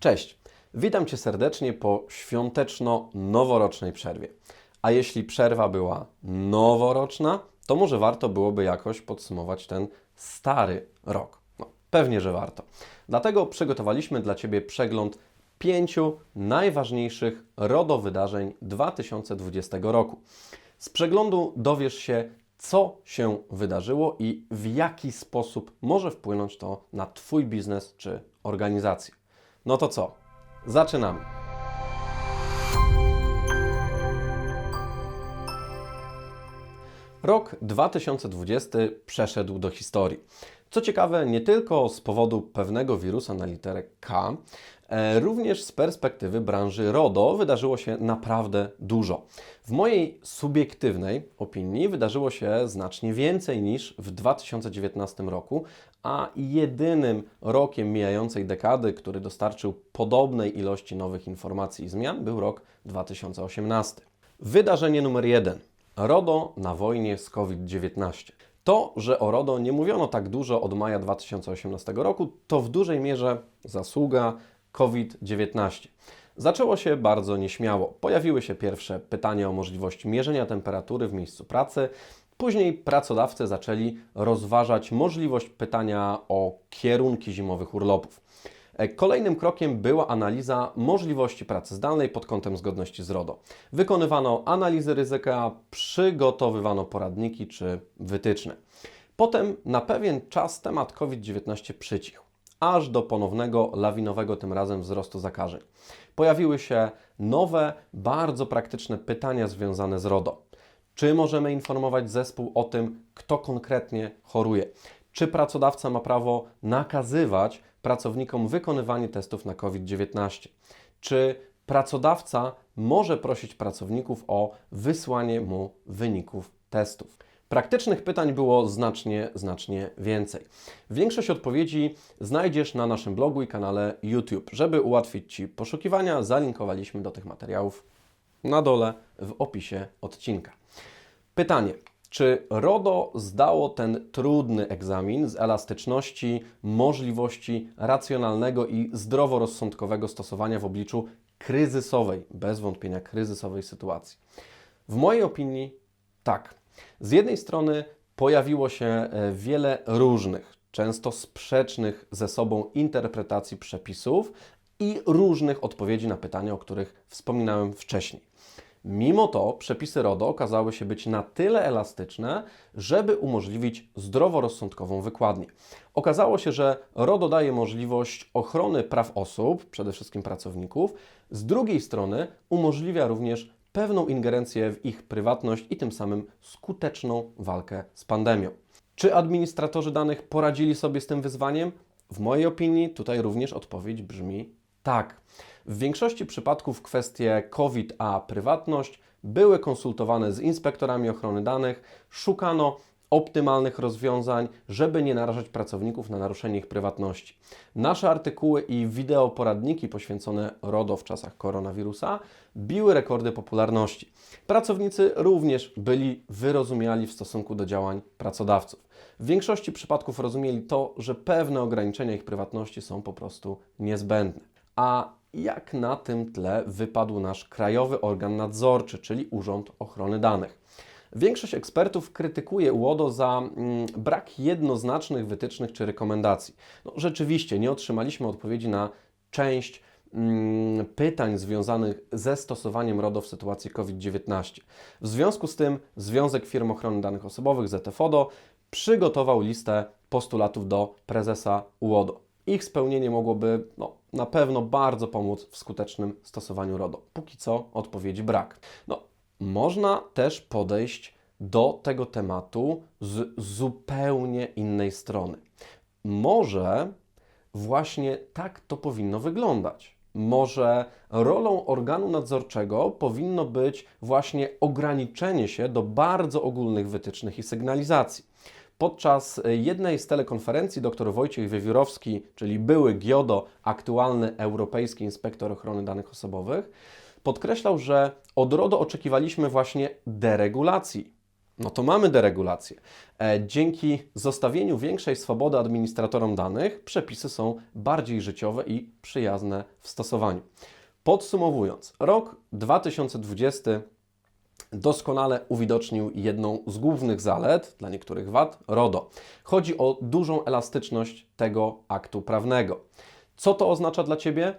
Cześć, witam Cię serdecznie po świąteczno-noworocznej przerwie. A jeśli przerwa była noworoczna, to może warto byłoby jakoś podsumować ten stary rok. No, pewnie, że warto. Dlatego przygotowaliśmy dla Ciebie przegląd pięciu najważniejszych RODO wydarzeń 2020 roku. Z przeglądu dowiesz się, co się wydarzyło i w jaki sposób może wpłynąć to na Twój biznes czy organizację. No to co? Zaczynamy. Rok 2020 przeszedł do historii. Co ciekawe, nie tylko z powodu pewnego wirusa na literę K, również z perspektywy branży RODO wydarzyło się naprawdę dużo. W mojej subiektywnej opinii wydarzyło się znacznie więcej niż w 2019 roku, a jedynym rokiem mijającej dekady, który dostarczył podobnej ilości nowych informacji i zmian, był rok 2018. Wydarzenie numer jeden. RODO na wojnie z COVID-19. To, że o RODO nie mówiono tak dużo od maja 2018 roku, to w dużej mierze zasługa COVID-19. Zaczęło się bardzo nieśmiało. Pojawiły się pierwsze pytania o możliwość mierzenia temperatury w miejscu pracy. Później pracodawcy zaczęli rozważać możliwość pytania o kierunki zimowych urlopów. E, Kolejnym krokiem była analiza możliwości pracy zdalnej pod kątem zgodności z RODO. Wykonywano analizy ryzyka, przygotowywano poradniki czy wytyczne. Potem na pewien czas temat COVID-19 przycichł, aż do ponownego lawinowego tym razem wzrostu zakażeń. Pojawiły się nowe, bardzo praktyczne pytania związane z RODO. Czy możemy informować zespół o tym, kto konkretnie choruje? Czy pracodawca ma prawo nakazywać pracownikom wykonywanie testów na COVID-19? Czy pracodawca może prosić pracowników o wysłanie mu wyników testów? Praktycznych pytań było znacznie, znacznie więcej. Większość odpowiedzi znajdziesz na naszym blogu i kanale YouTube. Żeby ułatwić Ci poszukiwania, zalinkowaliśmy do tych materiałów na dole w opisie odcinka. Pytanie. Czy RODO zdało ten trudny egzamin z elastyczności, możliwości racjonalnego i zdroworozsądkowego stosowania w obliczu kryzysowej, bez wątpienia kryzysowej sytuacji? W mojej opinii tak. Z jednej strony pojawiło się e, wiele różnych, często sprzecznych ze sobą interpretacji przepisów i różnych odpowiedzi na pytania, o których wspominałem wcześniej. Mimo to przepisy RODO okazały się być na tyle elastyczne, żeby umożliwić zdroworozsądkową wykładnię. Okazało się, że RODO daje możliwość ochrony praw osób, przede wszystkim pracowników, z drugiej strony umożliwia również pewną ingerencję w ich prywatność i tym samym skuteczną walkę z pandemią. Czy administratorzy danych poradzili sobie z tym wyzwaniem? W mojej opinii tutaj również odpowiedź brzmi tak. W większości przypadków kwestie COVID a prywatność były konsultowane z inspektorami ochrony danych, szukano optymalnych rozwiązań, żeby nie narażać pracowników na naruszenie ich prywatności. Nasze artykuły i wideo poradniki poświęcone RODO w czasach koronawirusa biły rekordy popularności. Pracownicy również byli wyrozumiali w stosunku do działań pracodawców. W większości przypadków rozumieli to, że pewne ograniczenia ich prywatności są po prostu niezbędne. A jak na tym tle wypadł nasz krajowy organ nadzorczy, czyli Urząd Ochrony Danych. Większość ekspertów krytykuje UODO za mm, brak jednoznacznych wytycznych czy rekomendacji. No, rzeczywiście nie otrzymaliśmy odpowiedzi na część mm, pytań związanych ze stosowaniem RODO w sytuacji COVID-19. W związku z tym Związek Firm Ochrony Danych Osobowych, ZFODO, przygotował listę postulatów do prezesa UODO. Ich spełnienie mogłoby no, na pewno bardzo pomóc w skutecznym stosowaniu RODO. Póki co odpowiedzi brak. No, można też podejść do tego tematu z zupełnie innej strony. Może właśnie tak to powinno wyglądać. Może rolą organu nadzorczego powinno być właśnie ograniczenie się do bardzo ogólnych wytycznych i sygnalizacji. Podczas jednej z telekonferencji dr Wojciech Wiewiórowski, czyli były GIODO, aktualny Europejski Inspektor Ochrony Danych Osobowych, podkreślał, że od RODO oczekiwaliśmy właśnie deregulacji. No to mamy deregulację. E, Dzięki zostawieniu większej swobody administratorom danych, przepisy są bardziej życiowe i przyjazne w stosowaniu. Podsumowując, rok 2020 doskonale uwidocznił jedną z głównych zalet, dla niektórych wad, RODO. Chodzi o dużą elastyczność tego aktu prawnego. Co to oznacza dla Ciebie?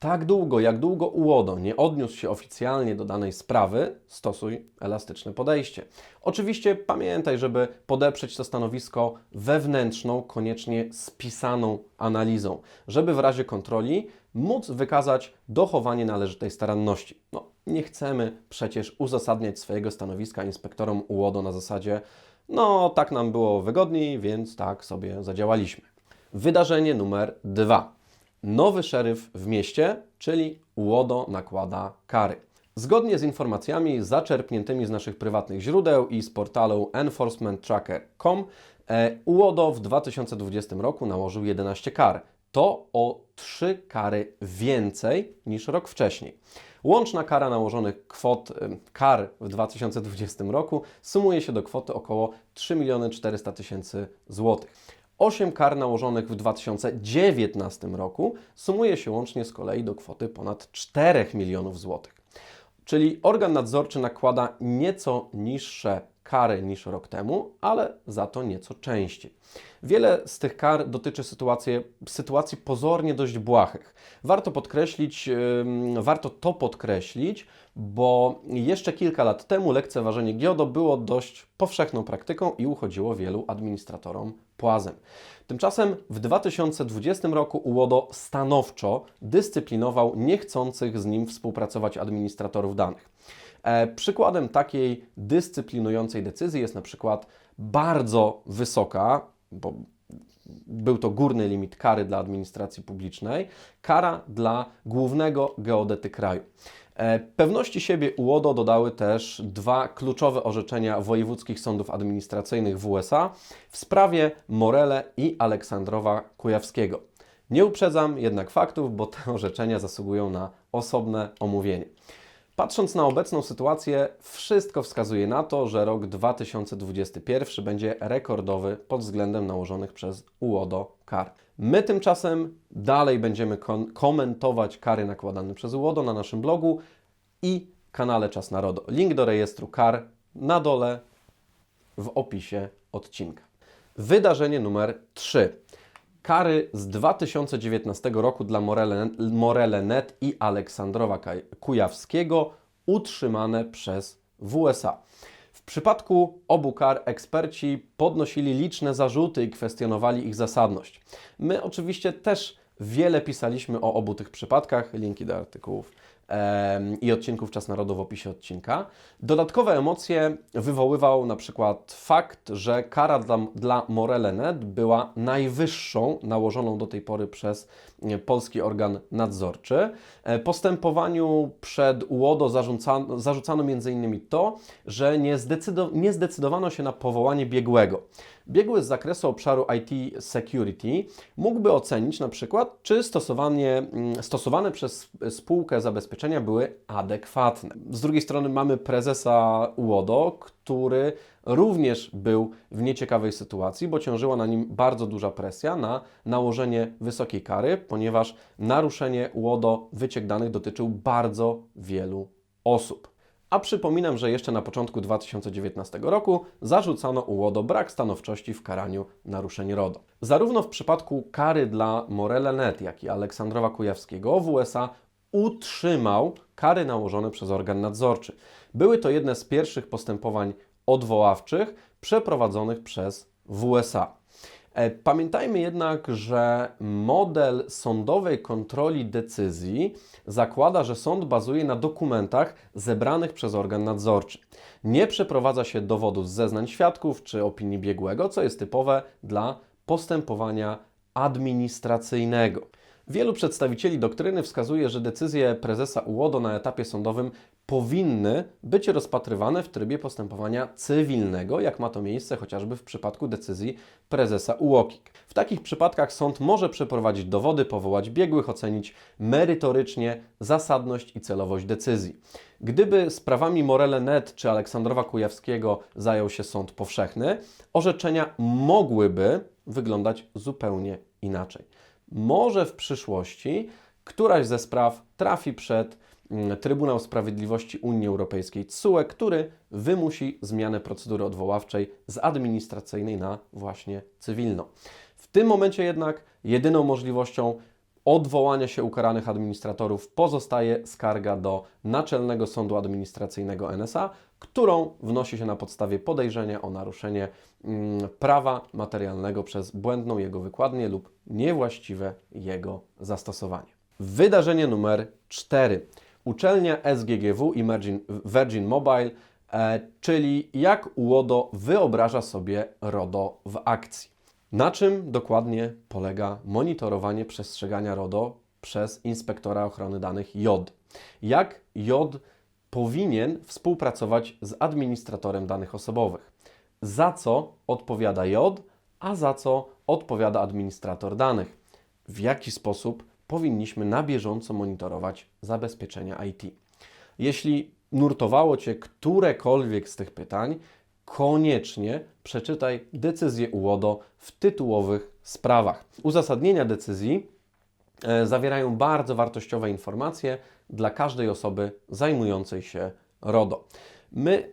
Tak długo, jak długo UODO nie odniósł się oficjalnie do danej sprawy, stosuj elastyczne podejście. Oczywiście pamiętaj, żeby podeprzeć to stanowisko wewnętrzną, koniecznie spisaną analizą, żeby w razie kontroli móc wykazać dochowanie należytej staranności. No, nie chcemy przecież uzasadniać swojego stanowiska inspektorom UODO na zasadzie no tak nam było wygodniej, więc tak sobie zadziałaliśmy. Wydarzenie numer dwa. Nowy szeryf w mieście, czyli UODO nakłada kary. Zgodnie z informacjami zaczerpniętymi z naszych prywatnych źródeł i z portalu enforcementtracker.com, e, UODO w 2020 roku nałożył 11 kar. To o 3 kary więcej niż rok wcześniej. Łączna kara nałożonych kwot em, kar w 2020 roku sumuje się do kwoty około 3 400 tysięcy złotych. 8 kar nałożonych w 2019 roku sumuje się łącznie z kolei do kwoty ponad 4 milionów złotych. Czyli organ nadzorczy nakłada nieco niższe kary niż rok temu, ale za to nieco częściej. Wiele z tych kar dotyczy sytuacji, sytuacji pozornie dość błahych. Warto podkreślić, warto to podkreślić, bo jeszcze kilka lat temu lekceważenie GIODO było dość powszechną praktyką i uchodziło wielu administratorom płazem. Tymczasem w 2020 roku UODO stanowczo dyscyplinował niechcących z nim współpracować administratorów danych. E, przykładem takiej dyscyplinującej decyzji jest na przykład bardzo wysoka, bo był to górny limit kary dla administracji publicznej, kara dla głównego geodety kraju. E, Pewności siebie UODO dodały też dwa kluczowe orzeczenia wojewódzkich sądów administracyjnych w USA w sprawie Morele i Aleksandrowa Kujawskiego. Nie uprzedzam jednak faktów, bo te orzeczenia zasługują na osobne omówienie. Patrząc na obecną sytuację, wszystko wskazuje na to, że rok 2021 będzie rekordowy pod względem nałożonych przez UODO kar. My tymczasem dalej będziemy komentować kary nakładane przez UODO na naszym blogu i kanale Czas na RODO. Link do rejestru kar na dole w opisie odcinka. Wydarzenie numer 3. Kary z 2019 roku dla Morele, Morele Net i Aleksandrowa Kujawskiego utrzymane przez WSA. W przypadku obu kar eksperci podnosili liczne zarzuty i kwestionowali ich zasadność. My oczywiście też wiele pisaliśmy o obu tych przypadkach, linki do artykułów i odcinków Czas Narodu w opisie odcinka. Dodatkowe emocje wywoływał na przykład fakt, że kara dla, dla Morele Net była najwyższą nałożoną do tej pory przez e, polski organ nadzorczy. E, Postępowaniu przed UODO zarzucano, zarzucano m.in. to, że nie, zdecydo, nie zdecydowano się na powołanie biegłego. Biegły z zakresu obszaru IT Security mógłby ocenić na przykład, czy stosowanie, mm, stosowane przez spółkę zabezpieczenia były adekwatne. Z drugiej strony mamy prezesa UODO, który również był w nieciekawej sytuacji, bo ciążyła na nim bardzo duża presja na nałożenie wysokiej kary, ponieważ naruszenie UODO wyciek danych dotyczył bardzo wielu osób. A przypominam, że jeszcze na początku 2019 roku zarzucano UODO brak stanowczości w karaniu naruszeń RODO. Zarówno w przypadku kary dla Morele Net, jak i Aleksandrowa Kujawskiego w USA utrzymał kary nałożone przez organ nadzorczy. Były to jedne z pierwszych postępowań odwoławczych przeprowadzonych przez WSA. E, Pamiętajmy jednak, że model sądowej kontroli decyzji zakłada, że sąd bazuje na dokumentach zebranych przez organ nadzorczy. Nie przeprowadza się dowodów z zeznań świadków czy opinii biegłego, co jest typowe dla postępowania administracyjnego. Wielu przedstawicieli doktryny wskazuje, że decyzje prezesa UODO na etapie sądowym powinny być rozpatrywane w trybie postępowania cywilnego, jak ma to miejsce chociażby w przypadku decyzji prezesa UOKiK. W takich przypadkach sąd może przeprowadzić dowody, powołać biegłych, ocenić merytorycznie zasadność i celowość decyzji. Gdyby sprawami Morele Net czy Aleksandrowa Kujawskiego zajął się sąd powszechny, orzeczenia mogłyby wyglądać zupełnie inaczej. Może w przyszłości któraś ze spraw trafi przed mm, Trybunał Sprawiedliwości Unii Europejskiej TSUE, który wymusi zmianę procedury odwoławczej z administracyjnej na właśnie cywilną. W tym momencie jednak jedyną możliwością odwołania się ukaranych administratorów pozostaje skarga do Naczelnego Sądu Administracyjnego NSA, którą wnosi się na podstawie podejrzenia o naruszenie mm, prawa materialnego przez błędną jego wykładnię lub niewłaściwe jego zastosowanie. Wydarzenie numer 4. Uczelnia SGGW i Virgin, Virgin Mobile, e, czyli jak UODO wyobraża sobie RODO w akcji. Na czym dokładnie polega monitorowanie przestrzegania RODO przez inspektora ochrony danych JOD? Jak JOD powinien współpracować z administratorem danych osobowych? Za co odpowiada JOD, a za co odpowiada administrator danych? W jaki sposób powinniśmy na bieżąco monitorować zabezpieczenia IT? Jeśli nurtowało Cię którekolwiek z tych pytań, koniecznie przeczytaj decyzję UODO w tytułowych sprawach. Uzasadnienia decyzji e, zawierają bardzo wartościowe informacje dla każdej osoby zajmującej się RODO. My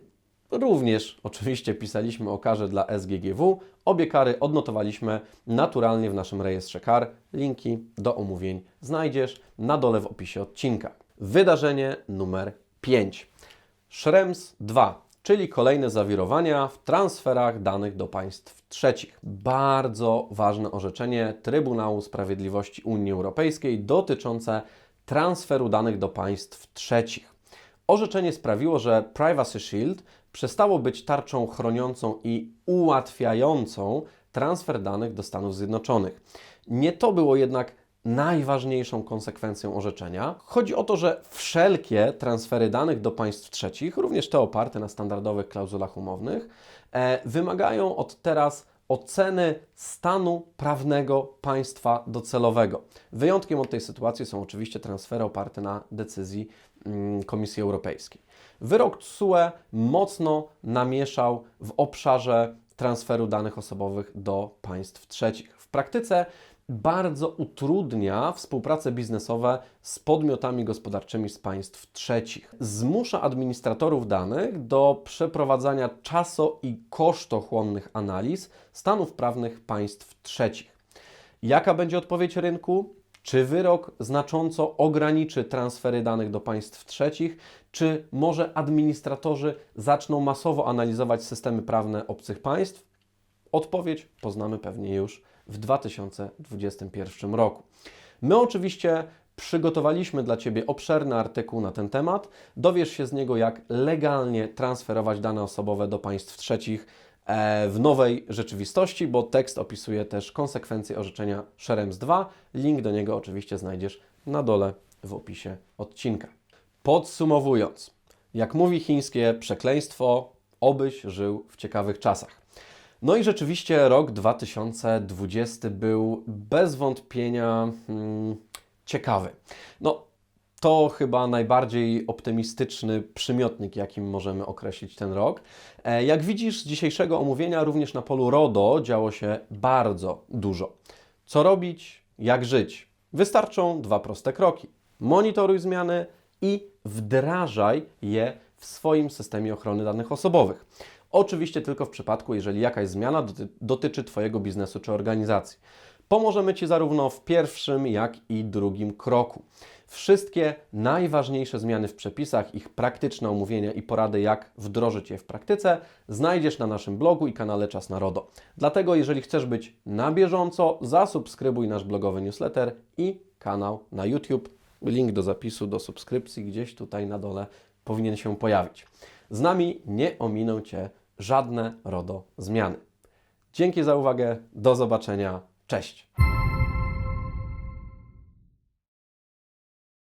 również oczywiście pisaliśmy o karze dla SGGW. Obie kary odnotowaliśmy naturalnie w naszym rejestrze kar. Linki do omówień znajdziesz na dole w opisie odcinka. Wydarzenie numer 5. Schrems 2 czyli kolejne zawirowania w transferach danych do państw trzecich. Bardzo ważne orzeczenie Trybunału Sprawiedliwości Unii Europejskiej dotyczące transferu danych do państw trzecich. Orzeczenie sprawiło, że Privacy Shield przestało być tarczą chroniącą i ułatwiającą transfer danych do Stanów Zjednoczonych. Nie to było jednak najważniejszą konsekwencją orzeczenia. Chodzi o to, że wszelkie transfery danych do państw trzecich, również te oparte na standardowych klauzulach umownych, e, wymagają od teraz oceny stanu prawnego państwa docelowego. Wyjątkiem od tej sytuacji są oczywiście transfery oparte na decyzji mm, Komisji Europejskiej. Wyrok TSUE mocno namieszał w obszarze transferu danych osobowych do państw trzecich. W praktyce bardzo utrudnia współpracę biznesową z podmiotami gospodarczymi z państw trzecich. Zmusza administratorów danych do przeprowadzania czaso- i kosztochłonnych analiz stanów prawnych państw trzecich. Jaka będzie odpowiedź rynku? Czy wyrok znacząco ograniczy transfery danych do państw trzecich, czy może administratorzy zaczną masowo analizować systemy prawne obcych państw? Odpowiedź poznamy pewnie już w 2021 roku. My oczywiście przygotowaliśmy dla Ciebie obszerny artykuł na ten temat. Dowiesz się z niego, jak legalnie transferować dane osobowe do państw trzecich e, w nowej rzeczywistości, bo tekst opisuje też konsekwencje orzeczenia Szerems 2. Link do niego oczywiście znajdziesz na dole w opisie odcinka. Podsumowując, jak mówi chińskie przekleństwo, obyś żył w ciekawych czasach. No i rzeczywiście rok 2020 był bez wątpienia hmm, ciekawy. No, to chyba najbardziej optymistyczny przymiotnik, jakim możemy określić ten rok. E, jak widzisz z dzisiejszego omówienia, również na polu RODO działo się bardzo dużo. Co robić, jak żyć? Wystarczą dwa proste kroki. Monitoruj zmiany i wdrażaj je w swoim systemie ochrony danych osobowych. Oczywiście tylko w przypadku, jeżeli jakaś zmiana doty dotyczy Twojego biznesu czy organizacji. Pomożemy Ci zarówno w pierwszym, jak i drugim kroku. Wszystkie najważniejsze zmiany w przepisach, ich praktyczne omówienia i porady, jak wdrożyć je w praktyce, znajdziesz na naszym blogu i kanale Czas na RODO. Dlatego, jeżeli chcesz być na bieżąco, zasubskrybuj nasz blogowy newsletter i kanał na YouTube. Link do zapisu, do subskrypcji gdzieś tutaj na dole powinien się pojawić. Z nami nie ominą Cię żadne RODO zmiany. Dzięki za uwagę, do zobaczenia, cześć!